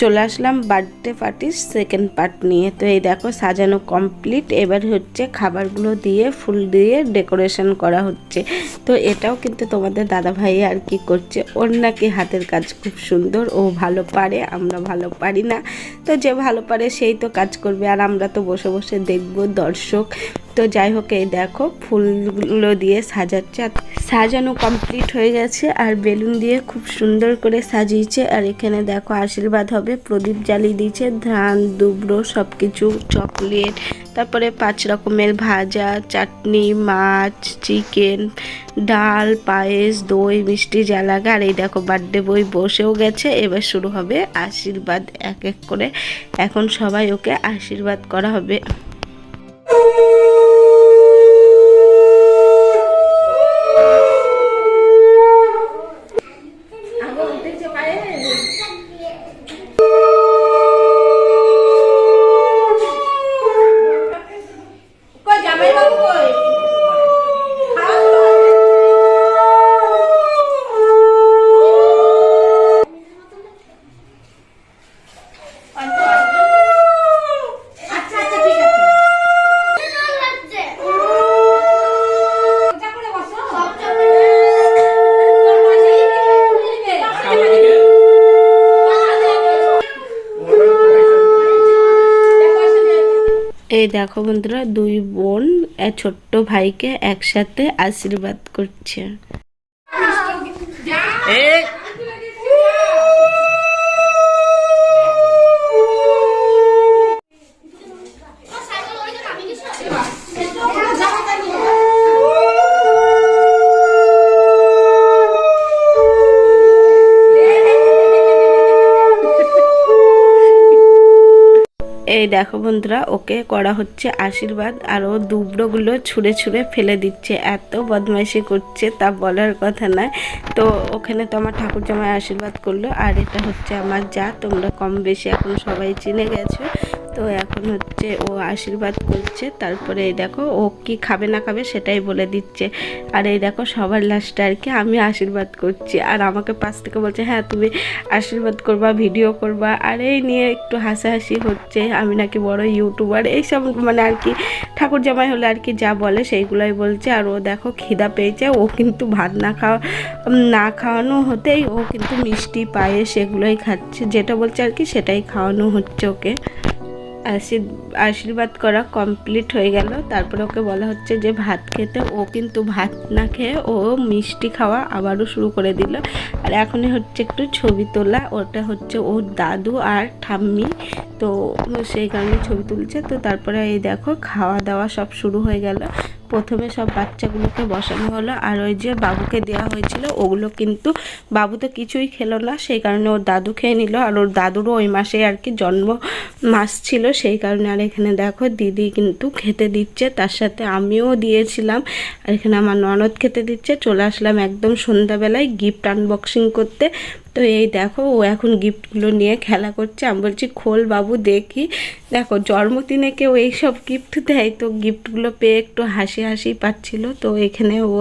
চলে আসলাম বার্থডে পার্টির সেকেন্ড পার্ট নিয়ে। তো এই দেখো, সাজানো কমপ্লিট এবার হচ্ছে খাবারগুলো দিয়ে, ফুল দিয়ে ডেকোরেশন করা হচ্ছে। তো এটাও কিন্তু তোমাদের দাদা ভাই আর কি করছে। ওর নাকি হাতের কাজ খুব সুন্দর। ও ভালো পারে, আমরা ভালো পারি না। তো যে ভালো পারে সেই তো কাজ করবে। আর আমরা তো বসে বসে দেখব দর্শক। তো যাই হোক, এই দেখো ফুলগুলো দিয়ে সাজাচ্ছে। সাজানো কমপ্লিট হয়ে গেছে আর বেলুন দিয়ে খুব সুন্দর করে সাজিয়েছে। আর এখানে দেখো আশীর্বাদ হবে, প্রদীপ জ্বালিয়ে দিয়েছে, ধান, দুবড়ো সব কিছু চকলেট, তারপরে পাঁচ রকমের ভাজা, চাটনি, মাছ, চিকেন, ডাল, পায়েস, দই, মিষ্টি জ্বালাগা আর এই দেখো বার্থডে বই বসেও গেছে। এবার শুরু হবে আশীর্বাদ এক এক করে। এখন সবাই ওকে আশীর্বাদ করা হবে। এই দেখো বন্ধুরা দুই বোন ছোট্ট ভাইকে একসাথে আশীর্বাদ করছে। এই দেখো বন্ধুরা, ওকে করা হচ্ছে আশীর্বাদ, আর ও দুবড়োগুলো ছুঁড়ে ছুঁড়ে ফেলে দিচ্ছে। এত বদমাইশি করছে তা বলার কথা নয়। তো ওখানে তো আমার ঠাকুর জামাই আশীর্বাদ করল, আর এটা হচ্ছে আমার যা তোমরা কম বেশি এখন সবাই চিনে গেছো। তো এখন হচ্ছে ও আশীর্বাদ করছে। তারপরে এই দেখো, ও কি খাবে না খাবে সেটাই বলে দিচ্ছে। আর এই দেখো, সবার লাস্টে আর কি আমি আশীর্বাদ করছি। আর আমাকে পাশ থেকে বলছে হ্যাঁ তুমি আশীর্বাদ করবা ভিডিও করবা। আর এই নিয়ে একটু হাসাহাসি হচ্ছে। আমি নাকি বড় ইউটিউবার এইসব মানে আর কি ঠাকুর জামাই হলে আর কি যা বলে সেইগুলোই বলছে। আর ও দেখো, খিদা পেয়েছে। ও কিন্তু ভাত না খাওয়া না খাওয়ানো হতেই ও কিন্তু মিষ্টি পায়ে সেগুলোই খাচ্ছে। যেটা বলছে আর কি সেটাই খাওয়ানো হচ্ছে ওকে। আশীর্বাদ করা কমপ্লিট হয়ে গেল। তারপরে ওকে বলা হচ্ছে যে ভাত খেতে। ও কিন্তু ভাত না খেয়ে ও মিষ্টি খাওয়া আবারও শুরু করে দিল। আর এখনই হচ্ছে একটু ছবি তোলা। ওটা হচ্ছে ওর দাদু আর ঠাম্মি। তো সেই কারণে ছবি তুলছে। তো তারপরে এই দেখো, খাওয়া দাওয়া সব শুরু হয়ে গেল। প্রথমে সব বাচ্চাগুলোকে বসানো হলো আর ওই যে বাবুকে দেওয়া হয়েছিল, ওগুলো কিন্তু বাবু তো কিছুই খেলো না, সেই কারণে ওর দাদু খেয়ে নিল। আর ওর দাদুরও ওই মাসে আর কি জন্ম মাস ছিল, সেই কারণে আর এখানে দেখো দিদি কিন্তু খেতে দিচ্ছে, তার সাথে আমিও দিয়েছিলাম। আর এখানে আমার ননদ খেতে দিচ্ছে, চলে আসলাম একদম সন্ধ্যাবেলায় গিফট আনবক্সিং করতে। তো এই দেখো, ও এখন গিফটগুলো নিয়ে খেলা করছে। আমি বলছি, খোল বাবু, দেখি। দেখো, জন্মদিনে কেউ এইসব গিফট দেয়, তো গিফটগুলো পেয়ে একটু হাসি হাসি পাচ্ছিল। তো এখানে ও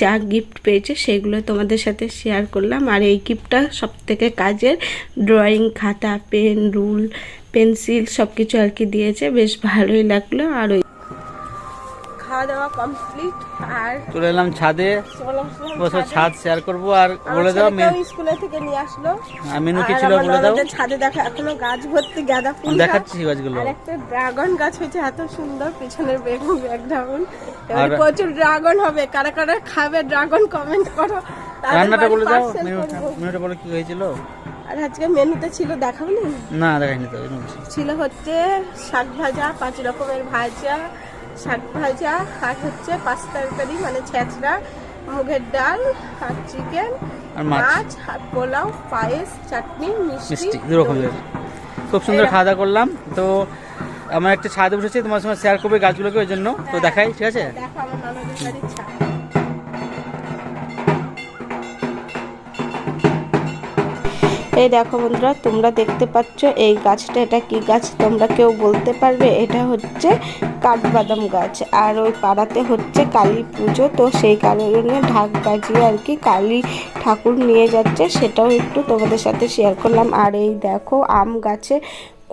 যা গিফট পেয়েছে, সেগুলো তোমাদের সাথে শেয়ার করলাম। আর এই গিফটটা সব থেকে কাজের ড্রয়িং খাতা পেন রুল পেন্সিল সব কিছু আর কি দিয়েছে। বেশ ভালোই লাগল। আর ওই খাওয়া দাওয়া কমপ্লিট আর চলে এলাম ছাদে। বসে ছাদ শেয়ার করব আর বলে দাও ছেলেকেও স্কুলে থেকে নিয়ে আসলো। মেনু কি ছিল বলে দাও। ছাদে দেখো এখনও গাছ ভর্তি গাঁদা ফুল দেখাচ্ছি গাছগুলো। আর একটা ড্রাগন গাছ হয়েছে এত সুন্দর। পিছনের বেগুন ব্যাকগ্রাউন্ড আর- প্রচুর ড্রাগন হবে। কারা কারা খাবে ড্রাগন কমেন্ট করো। রান্নাটা বলে দাও। মেনুটা বলে কি হয়েছিল? আর আজকে মেনুতে ছিল দেখাবো না? না দেখাইনি তো ছিল হচ্ছে শাক ভাজা পাঁচ রকমের ভাজা শাক ভাজা আর হচ্ছে পাঁচ তরকারি মানে ছেঁচড়া মুগের ডাল আর চিকেন আর মাছ। হাত আর পোলাও পায়েস চাটনি মিষ্টি দু রকমের খুব সুন্দর খাওয়া দাওয়া করলাম। তো আমার একটা ছাদে বসেছি তোমার সঙ্গে শেয়ার করবে গাছগুলোকে ওই জন্য। তো দেখাই ঠিক আছে? দেখো আমার ননদের বাড়ির ছাদ। এই দেখো বন্ধুরা, তোমরা দেখতে পাচ্ছ এই গাছটা, এটা কি গাছ? তোমরা কেউ বলতে পারবে, এটা হচ্ছে কাঠবাদাম গাছ। আর ওই পাড়াতে হচ্ছে কালী পুজো, তো সেই কারণে ঢাক বাজিয়ে আর কি কালী ঠাকুর নিয়ে যাচ্ছে, সেটাও একটু তোমাদের সাথে শেয়ার করলাম। আর এই দেখো আম গাছে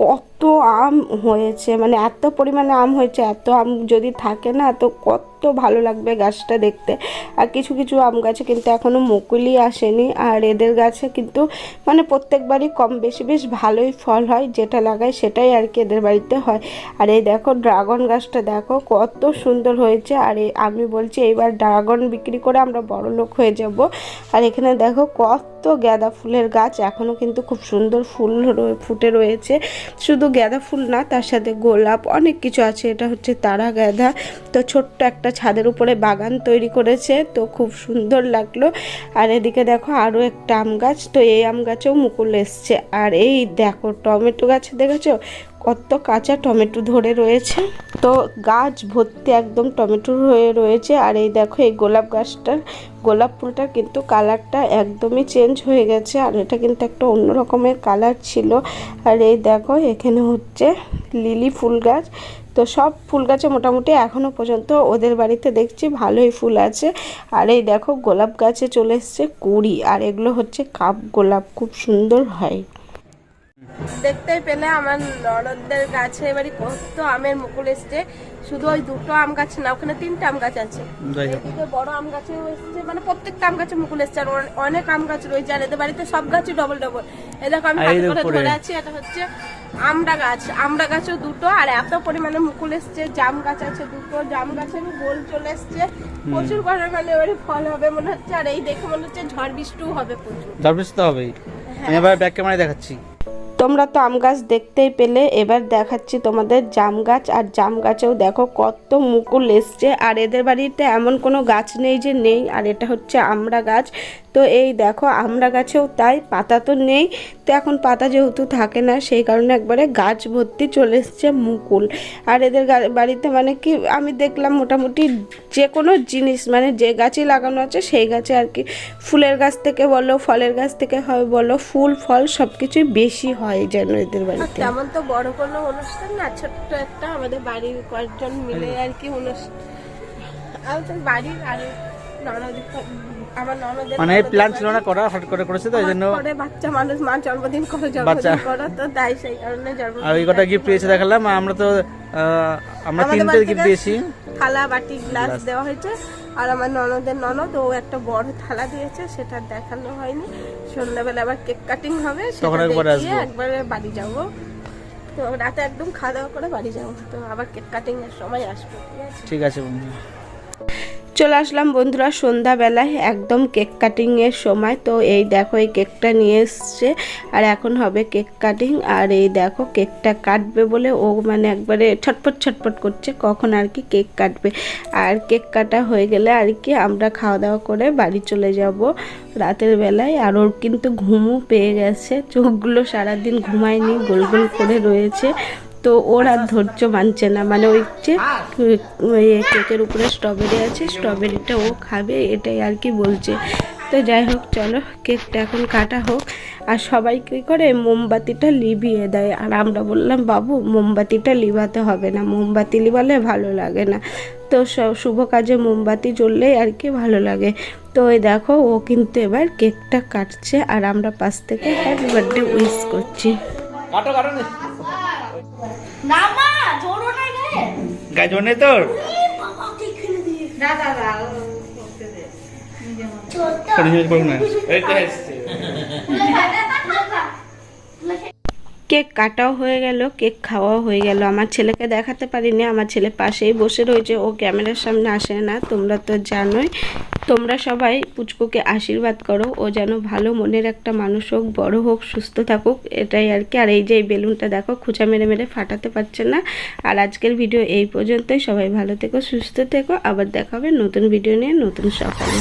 কত আম হয়েছে মানে এত পরিমাণে আম হয়েছে, এত আম যদি থাকে না, তো কত ভালো লাগবে গাছটা দেখতে। আর কিছু কিছু আম গাছে কিন্তু এখনও মুকুলই আসেনি। আর এদের গাছে কিন্তু মানে প্রত্যেকবারই কম বেশি বেশ ভালোই ফল হয়, যেটা লাগায় সেটাই আর কি এদের বাড়িতে হয়। আর এই দেখো ড্রাগন গাছটা দেখো, কত সুন্দর হয়েছে। আর আমি বলছি এইবার ড্রাগন বিক্রি করে আমরা বড় লোক হয়ে যাব। আর এখানে দেখো কত গাঁদা ফুলের গাছ এখনও কিন্তু খুব সুন্দর ফুল ফুটে রয়েছে। শুধু গাঁদা ফুল না, তার সাথে গোলাপ অনেক কিছু আছে। এটা হচ্ছে তারা গাঁদা। তো ছোট্ট একটা ছাদের উপরে বাগান তৈরি করেছে, তো খুব সুন্দর লাগল। আর এদিকে দেখো আরও একটা আম গাছ, তো এই আম গাছেও মুকুল এসছে। আর এই দেখো টমেটো গাছ, দেখেছ? কত কাঁচা টমেটো ধরে রয়েছে। তো গাছ ভর্তি একদম টমেটো হয়ে রয়েছে। আর এই দেখো এই গোলাপ গাছটার গোলাপ ফুলটার কিন্তু কালারটা একদমই চেঞ্জ হয়ে গেছে। আর এটা কিন্তু একটা অন্য রকমের কালার ছিল। আর এই দেখো এখানে হচ্ছে লিলি ফুল গাছ। তো সব ফুল গাছে মোটামুটি এখনও পর্যন্ত ওদের বাড়িতে দেখছি ভালোই ফুল আছে। আর এই দেখো গোলাপ গাছে চলে এসছে কুড়ি, আর এগুলো হচ্ছে কাপ গোলাপ, খুব সুন্দর হয়। দেখতেই পেলে আমার ননদদের গাছে এবারে কত আমের মুকুল এসছে। শুধু ওই দুটো আম গাছ না ওখানে তিনটা আম গাছ আছে। এদিকে বড় আম গাছে এসছে মানে প্রত্যেকটা আম গাছে মুকুল এসছে আর অনেক আম গাছ রয়েছে আর এদের বাড়িতে সব গাছই ডবল ডবল এই দেখো আমি হাতে করে ধরে আছি এটা হচ্ছে আমড়া গাছ। আমড়া গাছও দুটো আর এত পরিমাণে মুকুল এসছে জাম গাছ আছে দুটো জাম গাছের গোল চলে এসছে। প্রচুর পরিমাণে এবারে ফল হবে মনে হচ্ছে আর এই দেখে মনে হচ্ছে ঝড় বৃষ্টিও হবে প্রচুর। ঝড়বৃষ্টি তো হবেই। আমি এবার ব্যাক ক্যামেরায় দেখাচ্ছি। তোমরা তো আম গাছ দেখতেই পেলে, এবার দেখাচ্ছি তোমাদের জাম গাছ। আর জাম গাছেও দেখো কত মুকুল এসছে। আর এদের বাড়িতে এমন কোনো গাছ নেই যে নেই, আর এটা হচ্ছে আমরা গাছ। তো এই দেখো আমরা গাছেও তাই পাতা তো নেই। তো এখন পাতা যেহেতু থাকে না সেই কারণে একবারে গাছ ভর্তি চলে এসছে মুকুল। আর এদের গা- বাড়িতে মানে কি আমি দেখলাম মোটামুটি যে কোনো জিনিস মানে যে গাছই লাগানো আছে সেই গাছে আর কি। ফুলের গাছ থেকে বলো ফলের গাছ থেকে হয় বলো ফুল ফল সব কিছুই বেশি হয় যেন এদের বাড়িতে। তেমন তো বড় কোনো অনুষ্ঠান না ছোট্ট একটা আমাদের বাড়ির কয়েকজন মিলে আর। কি অনুষ্ঠান। আমাদের বাড়ির আর মানে প্ল্যান ছিল না করা হঠাৎ করে করেছে তো এই জন্য বাচ্চা মানুষ মা জন্মদিন করে বাচ্চা। জন্মদিন করো তো তাই সেই কারণে জন্মদিন আর ওই কটা গিফট দেখালাম আমরা তো আমরা তিনটে গিফট দিয়েছি। থালা বাটি গ্লাস দেওয়া হয়েছে। আর আমার ননদের ননদ ও একটা বড় থালা দিয়েছে সেটা দেখানো হয়নি। সন্ধ্যাবেলা আবার কেক কাটিং হবে তখন একবার আসব। একবারে বাড়ি যাব। তো রাতে একদম খাওয়া দাওয়া করে বাড়ি যাব। তো আবার কেক কাটিং এর সময় আসব ঠিক আছে? ঠিক আছে বন্ধু। চলে আসলাম বন্ধুরা সন্ধ্যাবেলায় একদম কেক কাটিংয়ের সময়। তো এই দেখো, এই কেকটা নিয়ে এসছে। আর এখন হবে কেক কাটিং। আর এই দেখো, কেকটা কাটবে বলে ও মানে একবারে ছটপট ছটপট করছে কখন আর কি কেক কাটবে। আর কেক কাটা হয়ে গেলে আর কি আমরা খাওয়া দাওয়া করে বাড়ি চলে যাব রাতের বেলায়। আর ওর কিন্তু ঘুমও পেয়ে গেছে। চোখগুলো সারাদিন ঘুমায়নি, গোল গোল করে রয়েছে। তো ওর আর ধৈর্য মানছে না। মানে ওই যে কেকের উপরে স্ট্রবেরি আছে স্ট্রবেরিটা ও খাবে, এটাই আর কি বলছে। তো যাই হোক, চলো, কেকটা এখন কাটা হোক। আর সবাই কী করে, মোমবাতিটা লিভিয়ে দেয়। আর আমরা বললাম, বাবু, মোমবাতিটা লিভাতে হবে না। মোমবাতি লিভালে ভালো লাগে না। তো স- শুভ কাজে মোমবাতি জ্বললেই আর কি ভালো লাগে। তো ওই দেখো, ও কিন্তু এবার কেকটা কাটছে। আর আমরা পাশ থেকে হ্যাপি বার্থডে উইশ করছি। কাটো কাটো নে মা জোরো নেই তোর? না দাদা করে জিজ্ঞেস করুন না। এই তো এসছে। কেক কাটাও হয়ে গেল কেক খাওয়াও হয়ে গেল। আমার ছেলেকে দেখাতে পারিনি আমার ছেলে পাশেই বসে রয়েছে। ও ক্যামেরার সামনে আসে না তোমরা তো জানোই। তোমরা সবাই পুচকুকে আশীর্বাদ করো, ও যেন ভালো মনের একটা মানুষ হোক, বড়ো হোক, সুস্থ থাকুক, এটাই আর কি। আর এই যে এই বেলুনটা দেখো, খুঁচা মেরে মেরে ফাটাতে পারছে না। আর আজকের ভিডিও এই পর্যন্তই, সবাই ভালো থেকো, সুস্থ থেকো, আবার দেখা হবে নতুন ভিডিও নিয়ে, নতুন সকালে।